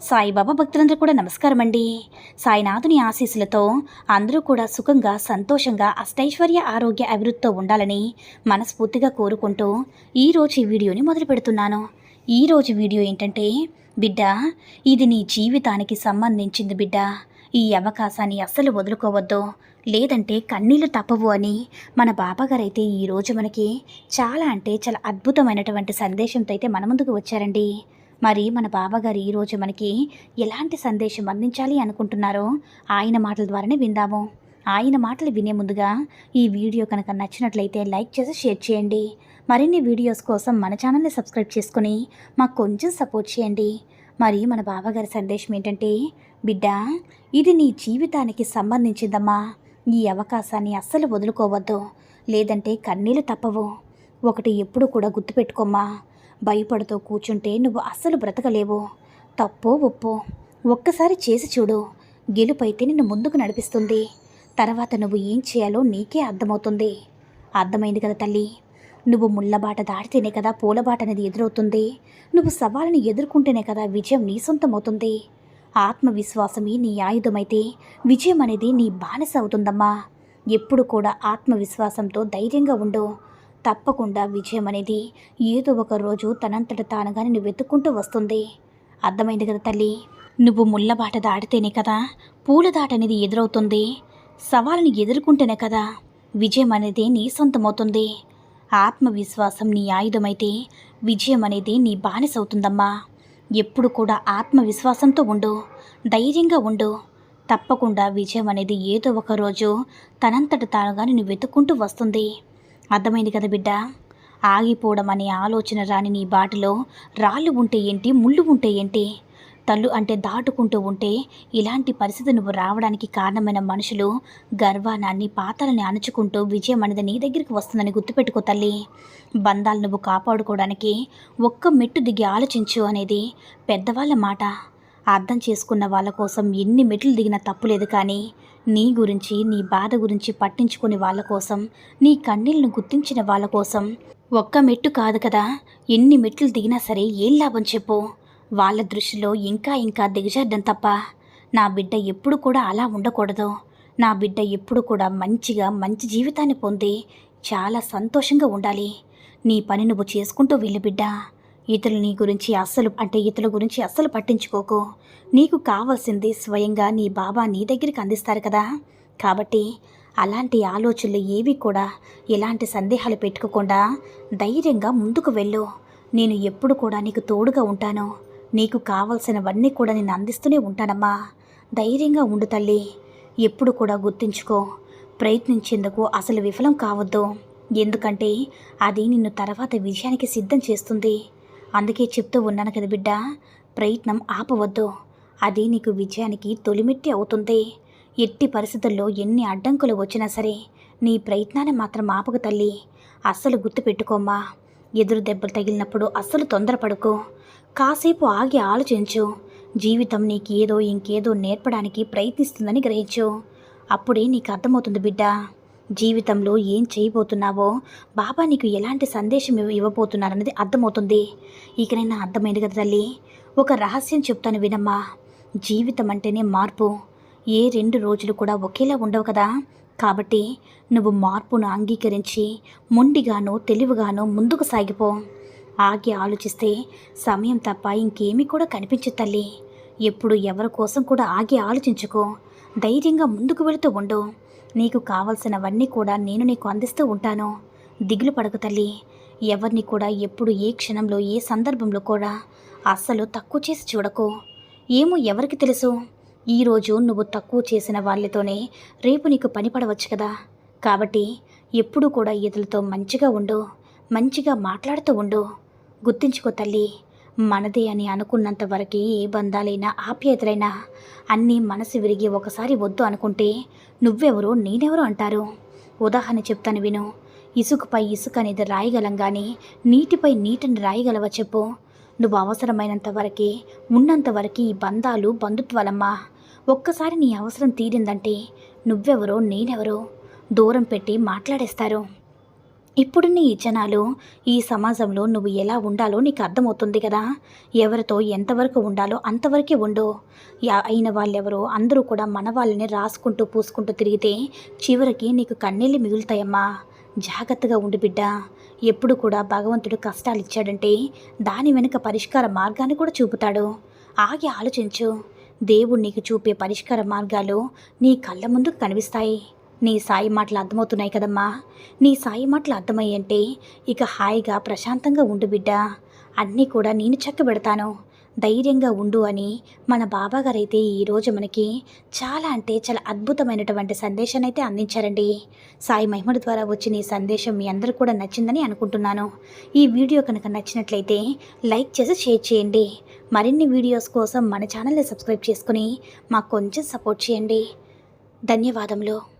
సాయిబాబా భక్తులందరూ కూడా నమస్కారం అండి సాయినాథుని ఆశీస్సులతో అందరూ కూడా సుఖంగా సంతోషంగా అష్టైశ్వర్య ఆరోగ్య అభివృద్ధితో ఉండాలని మనస్ఫూర్తిగా కోరుకుంటూ ఈరోజు ఈ వీడియోని మొదలు పెడుతున్నాను. ఈరోజు వీడియో ఏంటంటే బిడ్డ ఇది నీ జీవితానికి సంబంధించింది బిడ్డ. ఈ అవకాశాన్ని అస్సలు వదులుకోవద్దు. లేదంటే కన్నీళ్ళు తప్పవు అని మన బాబాగారైతే ఈరోజు మనకి చాలా అంటే చాలా అద్భుతమైనటువంటి సందేశంతో అయితే మన ముందుకు వచ్చారండి. మరి మన బాబాగారు ఈరోజు మనకి ఎలాంటి సందేశం అందించాలి అనుకుంటున్నారో ఆయన మాటల ద్వారానే విందాము. ఆయన మాటలు వినే ముందుగా ఈ వీడియో కనుక నచ్చినట్లయితే లైక్ చేసి షేర్ చేయండి. మరిన్ని వీడియోస్ కోసం మన ఛానల్ని సబ్స్క్రైబ్ చేసుకుని మాకు కొంచెం సపోర్ట్ చేయండి. మరి మన బాబాగారి సందేశం ఏంటంటే బిడ్డ ఇది నీ జీవితానికి సంబంధించిందమ్మా. ఈ అవకాశాన్ని అస్సలు వదులుకోవద్దు. లేదంటే కన్నీళ్ళు తప్పవు. ఒకటి ఎప్పుడు కూడా గుర్తుపెట్టుకోమ్మా. భయపడుతూ కూర్చుంటే నువ్వు అస్సలు బ్రతకలేవు. తప్పో ఒప్పో ఒక్కసారి చేసి చూడు. గెలుపైతే నిన్ను ముందుకు నడిపిస్తుంది. తర్వాత నువ్వు ఏం చేయాలో నీకే అర్థమవుతుంది. అర్థమైంది కదా తల్లి? నువ్వు ముళ్ళబాట దాటితేనే కదా పూలబాట అనేది ఎదురవుతుంది. నువ్వు సవాళ్ళని ఎదుర్కొంటేనే కదా విజయం నీ సొంతమవుతుంది. ఆత్మవిశ్వాసమే నీ ఆయుధమైతే విజయం అనేది నీ బానిస అవుతుందమ్మా. ఎప్పుడు కూడా ఆత్మవిశ్వాసంతో ధైర్యంగా ఉండు. తప్పకుండా విజయం అనేది ఏదో ఒక రోజు తనంతట తానుగా నువ్వు వెతుక్కుంటూ వస్తుంది. అర్థమైంది కదా తల్లి? నువ్వు ముళ్ళబాట దాటితేనే కదా పూల దాట అనేది ఎదురవుతుంది. సవాళ్ళని ఎదుర్కొంటేనే కదా విజయం అనేది నీ సొంతమవుతుంది. ఆత్మవిశ్వాసం నీ ఆయుధమైతే విజయం అనేది నీ బానిసవుతుందమ్మా. ఎప్పుడు కూడా ఆత్మవిశ్వాసంతో ఉండు ధైర్యంగా ఉండు. తప్పకుండా విజయం అనేది ఏదో ఒక రోజు తనంతట తానుగా నిన్ను వెతుక్కుంటూ వస్తుంది. అర్థమైంది కదా బిడ్డ? ఆగిపోవడం అనే ఆలోచన రాని నీ బాటలో రాళ్ళు ఉంటే ఏంటి ముళ్ళు ఉంటే ఏంటి? తల్లు అంటే దాటుకుంటూ ఉంటే ఇలాంటి పరిస్థితి నువ్వు రావడానికి కారణమైన మనుషులు గర్వానాన్ని పాతాలని అణుచుకుంటూ విజయం అనేది నీ దగ్గరికి వస్తుందని గుర్తుపెట్టుకో తల్లి. బంధాలు నువ్వు కాపాడుకోవడానికి ఒక్క మెట్టు దిగి ఆలోచించు అనేది పెద్దవాళ్ళ మాట. అర్థం చేసుకున్న వాళ్ళ కోసం ఎన్ని మెట్లు దిగినా తప్పులేదు కానీ నీ గురించి నీ బాధ గురించి పట్టించుకుని వాళ్ళ కోసం నీ కన్నీళ్ళను గుర్తించిన వాళ్ళ కోసం ఒక్క మెట్టు కాదు కదా. ఎన్ని మెట్లు దిగినా సరే ఏం లాభం చెప్పు. వాళ్ళ దృష్టిలో ఇంకా ఇంకా దిగజార్డం తప్ప. నా బిడ్డ ఎప్పుడు కూడా అలా ఉండకూడదు. నా బిడ్డ ఎప్పుడు కూడా మంచిగా మంచి జీవితాన్ని పొంది చాలా సంతోషంగా ఉండాలి. నీ పని నువ్వు చేసుకుంటూ వెళ్ళు బిడ్డ. ఇతరులు నీ గురించి అస్సలు అంటే ఇతరుల గురించి అస్సలు పట్టించుకోకు. నీకు కావాల్సింది స్వయంగా నీ బాబా నీ దగ్గరికి అందిస్తారు కదా. కాబట్టి అలాంటి ఆలోచనలు ఏవి కూడా ఎలాంటి సందేహాలు పెట్టుకోకుండా ధైర్యంగా ముందుకు వెళ్ళు. నేను ఎప్పుడు కూడా నీకు తోడుగా ఉంటాను. నీకు కావలసినవన్నీ కూడా నేను అందిస్తూనే ఉంటానమ్మా. ధైర్యంగా ఉండు తల్లి. ఎప్పుడు కూడా గుర్తుంచుకో. ప్రయత్నించేందుకు అసలు విఫలం కావద్దు. ఎందుకంటే అది నిన్ను తర్వాత విజయానికి సిద్ధం చేస్తుంది. అందుకే చెప్తూ ఉన్నాను కదా బిడ్డ ప్రయత్నం ఆపవద్దు. అది నీకు విజయానికి తొలిమెట్టి అవుతుంది. ఎట్టి పరిస్థితుల్లో ఎన్ని అడ్డంకులు వచ్చినా సరే నీ ప్రయత్నాన్ని మాత్రం ఆపక తల్లి. అస్సలు గుర్తుపెట్టుకోమ్మా ఎదురు దెబ్బలు తగిలినప్పుడు అస్సలు తొందరపడుకో. కాసేపు ఆగి ఆలోచించు. జీవితం నీకేదో ఇంకేదో నేర్పడానికి ప్రయత్నిస్తుందని గ్రహించు. అప్పుడే నీకు అర్థమవుతుంది బిడ్డ. జీవితంలో ఏం చేయబోతున్నావో బాబా నీకు ఎలాంటి సందేశం ఇవ్వ- ఇవ్వబోతున్నారన్నది అర్థమవుతుంది. ఇకనైనా అర్థమైంది కదా తల్లి? ఒక రహస్యం చెప్తాను వినమ్మా. జీవితం అంటేనే మార్పు. ఏ రెండు రోజులు కూడా ఒకేలా ఉండవు కదా? కాబట్టి నువ్వు మార్పును అంగీకరించి మొండిగానో తెలివిగానో ముందుకు సాగిపో. ఆగి ఆలోచిస్తే సమయం తప్ప ఇంకేమీ కూడా కనిపించదు తల్లి. ఎప్పుడు ఎవరి కోసం కూడా ఆగి ఆలోచించుకో. ధైర్యంగా ముందుకు వెళుతూ ఉండు. నీకు కావలసినవన్నీ కూడా నేను నీకు అందిస్తూ ఉంటాను. దిగులు పడకు తల్లి. ఎవరిని కూడా ఎప్పుడు ఏ క్షణంలో ఏ సందర్భంలో కూడా అస్సలు తక్కువ చేసి చూడకు. ఏమో ఎవరికి తెలుసు? ఈరోజు నువ్వు తక్కువ చేసిన వాళ్ళతోనే రేపు నీకు పని పడవచ్చు కదా. కాబట్టి ఎప్పుడూ కూడా ఇతరులతో మంచిగా ఉండు మంచిగా మాట్లాడుతూ ఉండు. గుర్తుంచుకో తల్లి మనదే అని అనుకున్నంత వరకు ఏ బంధాలైనా ఆప్యాయతలైనా అన్నీ మనసు విరిగి ఒకసారి వద్దు అనుకుంటే నువ్వెవరో నేనెవరో అంటారు. ఉదాహరణ చెప్తాను విను. ఇసుకపై ఇసుక అనేది రాయగలం కానీ నీటిపై నీటిని రాయగలవా చెప్పు. నువ్వు అవసరమైనంత వరకే ఉన్నంత వరకు ఈ బంధాలు బంధుత్వాలమ్మా. ఒక్కసారి నీ అవసరం తీరిందంటే నువ్వెవరో నేనెవరో దూరం పెట్టి మాట్లాడేస్తారు. ఇప్పుడు నీ జనాలు ఈ సమాజంలో నువ్వు ఎలా ఉండాలో నీకు అర్థమవుతుంది కదా. ఎవరితో ఎంతవరకు ఉండాలో అంతవరకే ఉండు. అయిన వాళ్ళెవరో అందరూ కూడా మన వాళ్ళని రాసుకుంటూ పూసుకుంటూ తిరిగితే చివరికి నీకు కన్నీళ్ళు మిగులుతాయమ్మా. జాగ్రత్తగా ఉండు బిడ్డ. ఎప్పుడు కూడా భగవంతుడు కష్టాలు ఇచ్చాడంటే దాని వెనుక పరిష్కార మార్గాన్ని కూడా చూపుతాడు. ఆగి ఆలోచించు. దేవుడు నీకు చూపే పరిష్కార మార్గాలు నీ కళ్ళ ముందుకు కనిపిస్తాయి. నీ సాయి మాటలు అర్థమవుతున్నాయి కదమ్మా. నీ సాయి మాటలు అర్థమయ్యంటే ఇక హాయిగా ప్రశాంతంగా ఉండు బిడ్డ. అన్నీ కూడా నేను చక్కబెడతాను. ధైర్యంగా ఉండు అని మన బాబాగారైతే ఈరోజు మనకి చాలా అంటే చాలా అద్భుతమైనటువంటి సందేశాన్ని అయితే అందించారండి. సాయి మహిమల ద్వారా వచ్చిన ఈ సందేశం మీ అందరూ కూడా నచ్చిందని అనుకుంటున్నాను. ఈ వీడియో కనుక నచ్చినట్లయితే లైక్ చేసి షేర్ చేయండి. మరిన్ని వీడియోస్ కోసం మన ఛానల్ని సబ్స్క్రైబ్ చేసుకుని మాకు కొంచెం సపోర్ట్ చేయండి. ధన్యవాదములు.